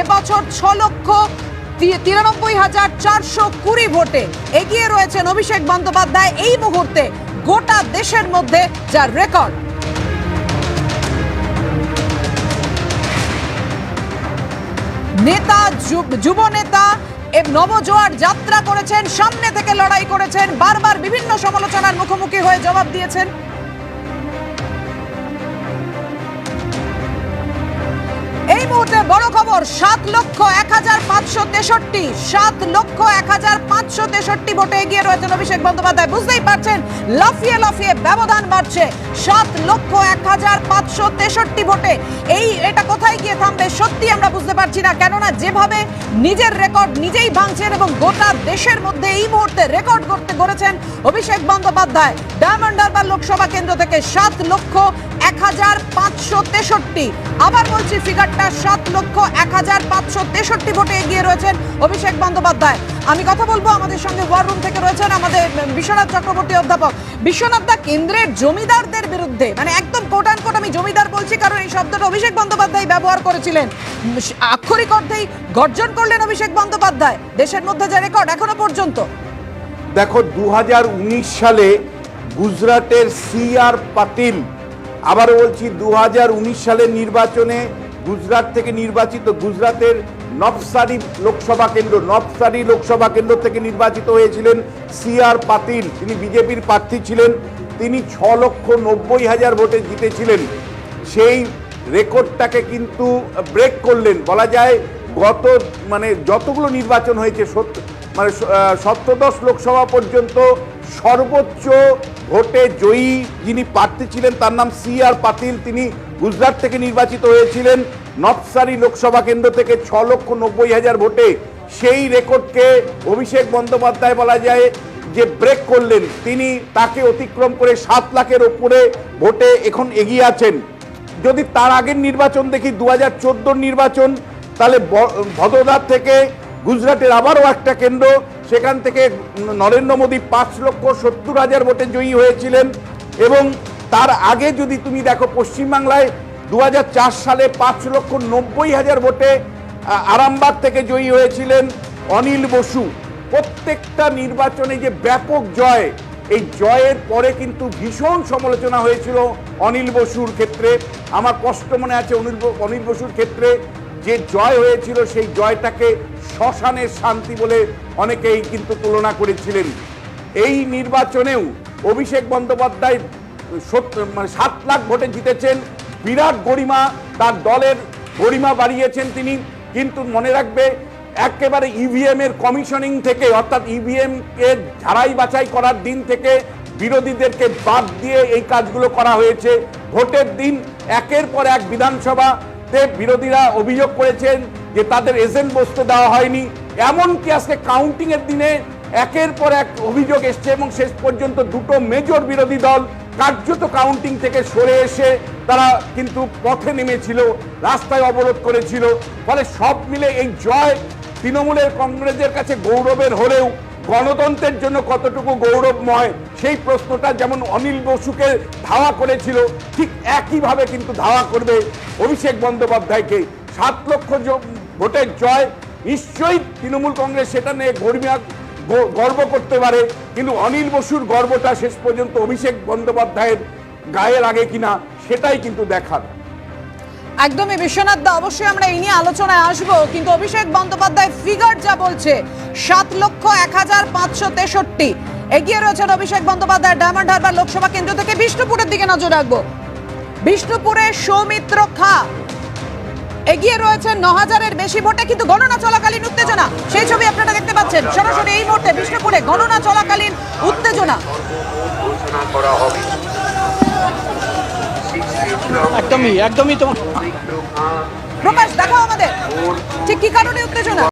এবছর ছ লক্ষ তিরানব্বই হাজার চারশো কুড়ি ভোটে এগিয়ে রয়েছেন অভিষেক বন্দ্যোপাধ্যায় এই মুহূর্তে গোটা দেশের মধ্যে যার রেকর্ড। নেতা, যুব নেতা নবজোয়ার যাত্রা করেছেন, সামনে থেকে লড়াই করেছেন, বারবার বিভিন্ন সমালোচনার মুখোমুখি হয়ে জবাব দিয়েছেন। খবর, সাত লক্ষ এক হাজার পাঁচশো তেষট্টি, সাত লক্ষ এক হাজার পাঁচশো তেষট্টি ভোটে এগিয়ে রয়েছেন অভিষেক বন্দ্যোপাধ্যায়। বুঝতেই পারছেন, লাফিয়ে লাফিয়ে ব্যবধান বাড়ছে। সাত লক্ষ এক হাজার পাঁচশো তেষট্টি ভোটে। এই এটা কোথায় গিয়ে থামবে সত্যি আমরা বুঝতে পারছি না। কেননা যেভাবে নিজের রেকর্ড নিজেই ভাঙছেন এবং গোটা দেশের মধ্যে এই মুহূর্তে রেকর্ড করতে করেছেন অভিষেক বন্দ্যোপাধ্যায়। ডায়মন্ড হারবার লোকসভা কেন্দ্র থেকে সাত লক্ষ এক হাজার পাঁচশো তেষট্টি। আবার বলছি ফিগারটা সাত লক্ষ এক হাজার পাঁচশো তেষট্টি ভোটে এগিয়ে রয়েছেন অভিষেক বন্দ্যোপাধ্যায়। আমি কথা বলব আমাদের সঙ্গে ওয়ার রুম থেকে রয়েছেন আমাদের বিশ্বনাথ চক্রবর্তী অধ্যাপক। বিশ্বনাথ দা, কেন্দ্রের জমিদারদের বিরুদ্ধে মানে একদম কোটান কোট আমি জমিদার বলছি কারণ এই শব্দটা অভিষেক বন্দ্যোপাধ্যায় ব্যবহার করেছিলেন। আক্ষরিক অর্থেই গর্জন করলেন অভিষেক বন্দ্যোপাধ্যায়। দেশের মধ্যে যে রেকর্ড এখনও পর্যন্ত। দেখো দু হাজার উনিশ সালে গুজরাটের সি আর পাটিল আবার বলছি দু সালের নির্বাচনে গুজরাট থেকে নির্বাচিত, গুজরাটের নবসারি লোকসভা কেন্দ্র, নবসারি লোকসভা কেন্দ্র থেকে নির্বাচিত হয়েছিলেন সি আর পাতিল। তিনি বিজেপির প্রার্থী ছিলেন। তিনি ছ লক্ষ নব্বই হাজার ভোটে জিতেছিলেন। সেই রেকর্ডটাকে কিন্তু ব্রেক করলেন। বলা যায় গত মানে যতগুলো নির্বাচন হয়েছে সত্য- মানে সপ্তদশ লোকসভা পর্যন্ত সর্বোচ্চ ভোটে জয়ী যিনি প্রার্থী ছিলেন, তার নাম সি আর পাতিল। তিনি গুজরাট থেকে নির্বাচিত হয়েছিলেন। নবসারি লোকসভা কেন্দ্র থেকে ছ লক্ষ নব্বই হাজার ভোটে। সেই রেকর্ডকে অভিষেক বন্দ্যোপাধ্যায় বলা যায় যে ব্রেক করলেন। তিনি তাকে অতিক্রম করে সাত লাখের ওপরে ভোটে এখন এগিয়ে আছেন। যদি তার আগের নির্বাচন দেখি, দু হাজার নির্বাচন, তাহলে ভদোদার থেকে গুজরাটের আবারও একটা কেন্দ্র, সেখান থেকে নরেন্দ্র মোদী পাঁচ লক্ষ সত্তর হাজার ভোটে জয়ী হয়েছিলেন। এবং তার আগে যদি তুমি দেখো পশ্চিমবাংলায় দু হাজার চার সালে পাঁচ লক্ষ নব্বই হাজার ভোটে আরামবাগ থেকে জয়ী হয়েছিলেন অনিল বসু। প্রত্যেকটা নির্বাচনে যে ব্যাপক জয়, এই জয়ের পরে কিন্তু ভীষণ সমালোচনা হয়েছিল অনিল বসুর ক্ষেত্রে। আমার কষ্ট মনে আছে অনিল অনিল বসুর ক্ষেত্রে। যে জয় হয়েছিল সেই জয়টাকে শ্মশানের শান্তি বলে অনেকেই কিন্তু তুলনা করেছিলেন। এই নির্বাচনেও অভিষেক বন্দ্যোপাধ্যায় মানে সাত লাখ ভোটে জিতেছেন, বিরাট গরিমা তার দলের গরিমা বাড়িয়েছেন তিনি। কিন্তু মনে রাখবে, একেবারে ইভিএম এর কমিশনিং থেকে, অর্থাৎ ইভিএম কে ঝাড়াই বাছাই করার দিন থেকে বিরোধীদেরকে বাদ দিয়ে এই কাজগুলো করা হয়েছে। ভোটের দিন একের পর এক বিধানসভাতে বিরোধীরা অভিযোগ করেছেন যে তাদের এজেন্ট বসতে দেওয়া হয়নি। এমনকি আজকে কাউন্টিং এর দিনে একের পর এক অভিযোগ এসছে এবং শেষ পর্যন্ত দুটো মেজর বিরোধী দল কার্যত কাউন্টিং থেকে সরে এসে তারা কিন্তু পথে নেমেছিল, রাস্তায় অবরোধ করেছিল। ফলে সব মিলে এই জয় তৃণমূলের কংগ্রেসের কাছে গৌরবের হলেও গণতন্ত্রের জন্য কতটুকু গৌরবময়, সেই প্রশ্নটা যেমন অনিল বসুকে ধাওয়া করেছিল, ঠিক একইভাবে কিন্তু ধাওয়া করবে অভিষেক বন্দ্যোপাধ্যায়কে। সাত লক্ষ ভোটের জয়, নিশ্চয়ই তৃণমূল কংগ্রেস সেটা নিয়ে গর্বিয়া গ- গর্ব করতে পারে, কিন্তু অনিল বসুর গর্বটা শেষ পর্যন্ত অভিষেক বন্দ্যোপাধ্যায়ের গায়ে লাগে কিনা, সেটাই কিন্তু দেখার। একদমই বিশ্বনাথ দা, অবশ্যই আমরা এই নিয়ে আলোচনায় আসব। কিন্তু অভিষেক বন্দ্যোপাধ্যায় ফিগার যা বলছে, সাত লক্ষ এক হাজার পাঁচশো তেষট্টি। এগিয়ে রয়েছেন অভিষেক বন্দ্যোপাধ্যায়, ডায়মন্ড হারবার লোকসভা কেন্দ্র থেকে বিষ্ণুপুরের দিকে নজর রাখব। বিষ্ণুপুরে সৌমিত্র খা। এগিয়ে রয়েছে ন হাজারের বেশি ভোটে, কিন্তু গণনা চলাকালীন উত্তেজনা। সেই ছবি আপনারা দেখতে পাচ্ছেন। সরাসরি এই মুহূর্তে বিষ্ণুপুরে গণনা চলাকালীন উত্তেজনা। ঘোষণা করা হবে। একদমই একদমই তোমার প্রকাশ দেখো আমাদের। ঠিক কি কারণে উত্তেজনা?